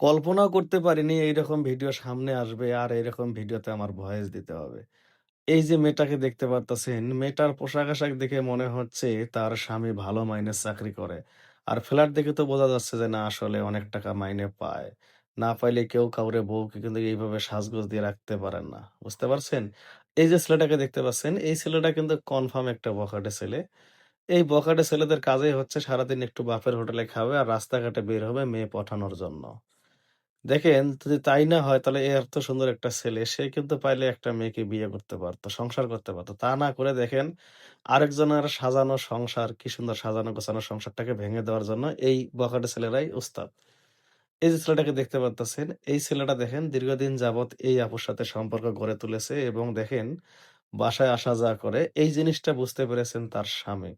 কল্পনাও করতে পারিনি এইরকম ভিডিও সামনে আসবে আর এইরকম ভিডিওতে আমার ভয়েস দিতে হবে। এই যে মেয়েটাকে দেখতে পারতাছেন, মেয়েটার পোশাক-আশাক দেখে মনে হচ্ছে তার স্বামী ভালো মাইনে চাকরি করে। আর ফ্ল্যাট দেখে তো বোঝা যাচ্ছে যে না আসলে অনেক টাকা মাইনে পায়। না পাইলে কেউ কাউরে বউকে কিন্তু এইভাবে সাজগোজ দিয়ে রাখতে পারেন না। বুঝতে পারছেন? এই যে ছেলেটাকে দেখতে পাচ্ছেন, এই ছেলেটা কিন্তু কনফার্ম একটা বখাটে ছেলে। এই বখাটে ছেলেদের কাজেই হচ্ছে সারাদিন একটু বাপের হোটেলে খাবে আর রাস্তাঘাটে বের হবে মেয়ে পাঠানোর জন্য। দেখেন যদি তাই না হয় তাহলে এ এত সুন্দর একটা ছেলে সে কিন্তু পাইলে একটা মেয়েকে বিয়ে করতে পারতো, সংসার করতে পারতো। তা না করে দেখেন আরেকজনের সাজানো সংসার, কি সুন্দর সাজানো গোছানো সংসারটাকে ভেঙে দেওয়ার জন্য এই বখাটে ছেলেরাই উস্তাদ। এই যে ছেলেটাকে দেখতে পারতেছেন, এই ছেলেটা দেখেন দীর্ঘদিন যাবৎ এই আপুর সাথে সম্পর্ক গড়ে তুলেছে এবং দেখেন বাসায় আসা যাওয়া করে। এই জিনিসটা বুঝতে পেরেছেন তার স্বামী।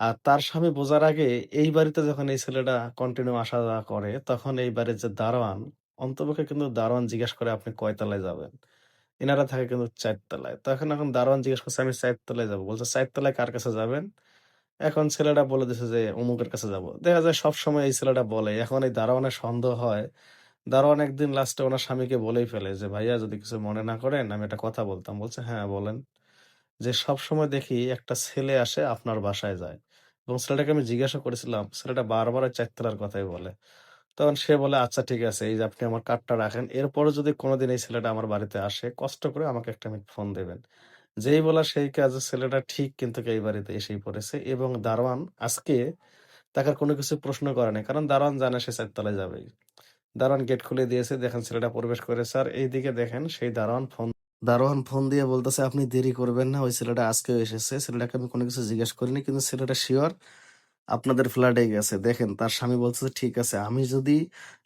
আর তার স্বামী বোঝার আগে এই বাড়িতে যখন এই ছেলেটা কন্টিনিউ আসা যাওয়া করে, তখন এই বাড়ির যে দারোয়ান, অন্তপক্ষে কিন্তু দারোয়ান জিজ্ঞেস করে, "আপনি কয় তলায় যাবেন?" এনারা থাকে কিন্তু ৪ তলায়। তখন এখন দারোয়ান জিজ্ঞেস করছে, "আমি ৪ তলায় যাব।" বলছে, "৪ তলায় কার কাছে যাবেন?" এখন ছেলেটা বলে দিছে যে, "অমুকের কাছে যাব।" দেখা যায় সব সময় এই ছেলেটা বলে। এখন এই দারোয়ানের সন্দেহ হয়। দারোয়ান একদিন লাস্টে ওনার স্বামীকে বলেই ফেলে যে, "ভাইয়া যদি কিছু মনে না করেন, আমি একটা কথা বলতাম।" বলছে, "হ্যাঁ, বলেন।" যে, "সবসময় দেখি একটা ছেলে আসে আপনার বাসায় যায়।" এবং ছেলেটাকে আমি জিজ্ঞাসা করেছিলাম, ছেলেটা বারবার ওই ৪ তলার কথাই বলে। তখন সে বলে, "আচ্ছা ঠিক আছে, এই যে আপনি আমার কার্ডটা রাখেন। এরপরে যদি কোনোদিন এই ছেলেটা আমার বাড়িতে আসে, কষ্ট করে আমাকে একটা মিনিট ফোন দিবেন।" যেই বলা সেই কাজ ছেলেটা ঠিক কিন্তু এই বাড়িতে এসেই পড়েছে এবং দারোয়ান আজকে তাকে কোনো কিছু প্রশ্ন করে নাই। কারণ দারোয়ান জানে সে ৪ তলায় যাবেই। দারোয়ান গেট খুলে দিয়েছে, দেখেন ছেলেটা প্রবেশ করেছে। আর এইদিকে দেখেন সেই দারোয়ান ফোন দারোয়ান ফোন দিয়ে বলতেছে, "আপনি দেরি করবেন না। ওই ছেলেটা আজকেও এসেছে। ছেলেটাকে আমি কোনো কিছু জিজ্ঞেস করিনি। কিন্তু ছেলেটা সিউর আপনাদের ফ্ল্যাটেই গেছে। দেখেন তার স্বামী বলতেছে, "ঠিক আছে, আমি যদি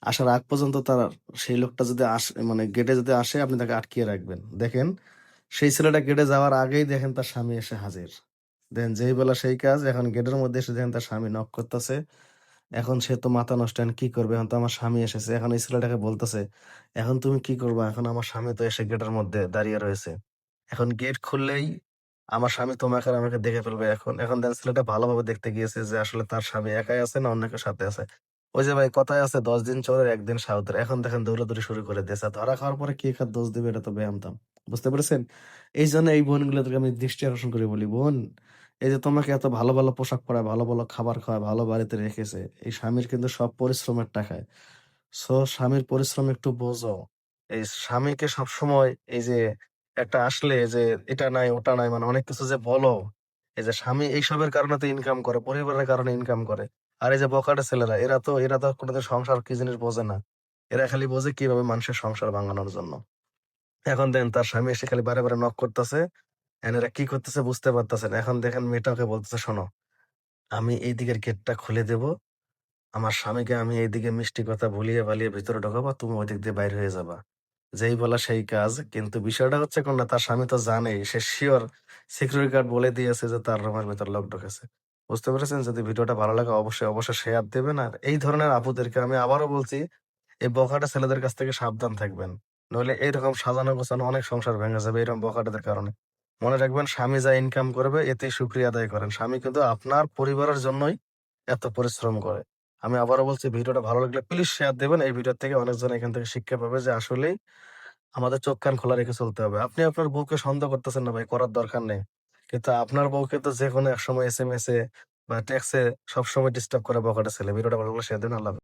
আসার আগ পর্যন্ত তার সেই লোকটা যদি আসে মানে গেটে যদি আসে আপনি তাকে আটকিয়ে রাখবেন।" দেখেন সেই ছেলেটা গেটে যাওয়ার আগেই দেখেন তার স্বামী এসে হাজির। দেখেন যেই বেলা সেই কাজ। এখন গেটের মধ্যে এসে দেখেন তার স্বামী নক করতেছে। এখন সে তো মাথা নষ্ট এখন কি করবে? এখন তো আমার স্বামী এসেছে। এখন এই ছেলেটাকে বলতেছে, "এখন তুমি কি করবা? এখন আমার স্বামী তো এসে গেটের মধ্যে দাঁড়িয়ে রয়েছে। এখন গেট খুললেই আমার স্বামী তোমাকে আমাকে দেখে ফেলবে এখন।" এখন দেখেন ছেলেটা ভালোভাবে দেখতে গিয়েছে যে আসলে তার স্বামী একাই আছে না অন্য কেউ সাথে আছে। ওই যে ভাই কথায় আছে ১০ দিন চোরের ১ দিন সাউদের। এখন দেখেন দৌড়াদৌড়ি শুরু করে দিয়েছে। ধরা খাওয়ার পরে কে কার দোষ দিবে এটা তো বেয়ামতাম। বুঝতে পেরেছেন? এই জন্য এই বোনগুলোকে আমি দৃষ্টি আকর্ষণ করে বলি, "বোন, এই যে তোমাকে এত ভালো, ভালো পোশাক পরায়, ভালো, ভালো খাবার খাওয়ায়, ভালো বাড়িতে রেখেছে। এই স্বামীর কিন্তু সব পরিশ্রমের টাকায়। সো স্বামীর পরিশ্রম একটু বোঝো। এই স্বামীকে সবসময় এই যে একটা আসলে যে এটা নাই, ওটা নাই মানে অনেক কিছু যে বলো, এই যে স্বামী এইসবের কারণে তো ইনকাম করে, পরিবারের কারণে ইনকাম করে। আর এই যে বখাটে ছেলেরা এরা তো এরা তো কোনোদিন সংসার কি জিনিস বোঝে না। এরা খালি বোঝে কীভাবে মানুষের সংসার ভাঙানোর জন্য। এখন দেখেন তার স্বামী এসে খালি বারে, বারে নক করতেছে। এখন এরা কি করতেছে বুঝতে পারতেছে এখন দেখেন মেয়েটা ওকে বলতেছে, "শোনো, আমি এই দিকের গেটটা খুলে দেব। আমার স্বামীকে আমি এইদিকে মিষ্টি কথা ভুলিয়ে বালিয়ে ভিতরে ঢোকাবো, তুমি ওইদিক দিয়ে বাইর হয়ে যাবা।" যেই বলা সেই কাজ। কিন্তু বিষয়টা হচ্ছে কোনটা তার স্বামী তো জানেই। সে সিউর সিকিউরিটি গার্ড বলে দিয়েছে যে তার রুমের ভেতর লোক ঢুকেছে। বুঝতে পেরেছেন? যদি ভিডিওটা ভালো লাগে অবশ্যই, অবশ্যই শেয়ার দিবেন। আর এই ধরনের আপুদেরকে আমি আবারও বলছি, এই বখাটে ছেলেদের কাছ থেকে সাবধান থাকবেন। নইলে এইরকম সাজানো গোছানো অনেক সংসার ভেঙে যাবে এরকম বখাটেদের কারণে। মনে রাখবেন স্বামী যা ইনকাম করবে এতেই শুকরিয়া আদায় করেন। স্বামী কিন্তু আপনার পরিবারের জন্যই এত পরিশ্রম করে। আমি আবারও বলছি ভিডিওটা ভালো লাগলে প্লিজ শেয়ার দিবেন। এই ভিডিও থেকে অনেকজন এখান থেকে শিক্ষা পাবে যে আসলেই আমাদের চোখ কান খোলা রেখে চলতে হবে। আপনি আপনার বউকে সন্দেহ করতেছেন না ভাই, করার দরকার নেই। কিন্তু আপনার বউকে তো যেকোনো একসময় এস এ বা টেক্সটে সবসময় ডিস্টার্ব করে বখাটে ছেলে। ভিডিওটা ভালো লাগলে শেয়ার দিন। আল্লাহ।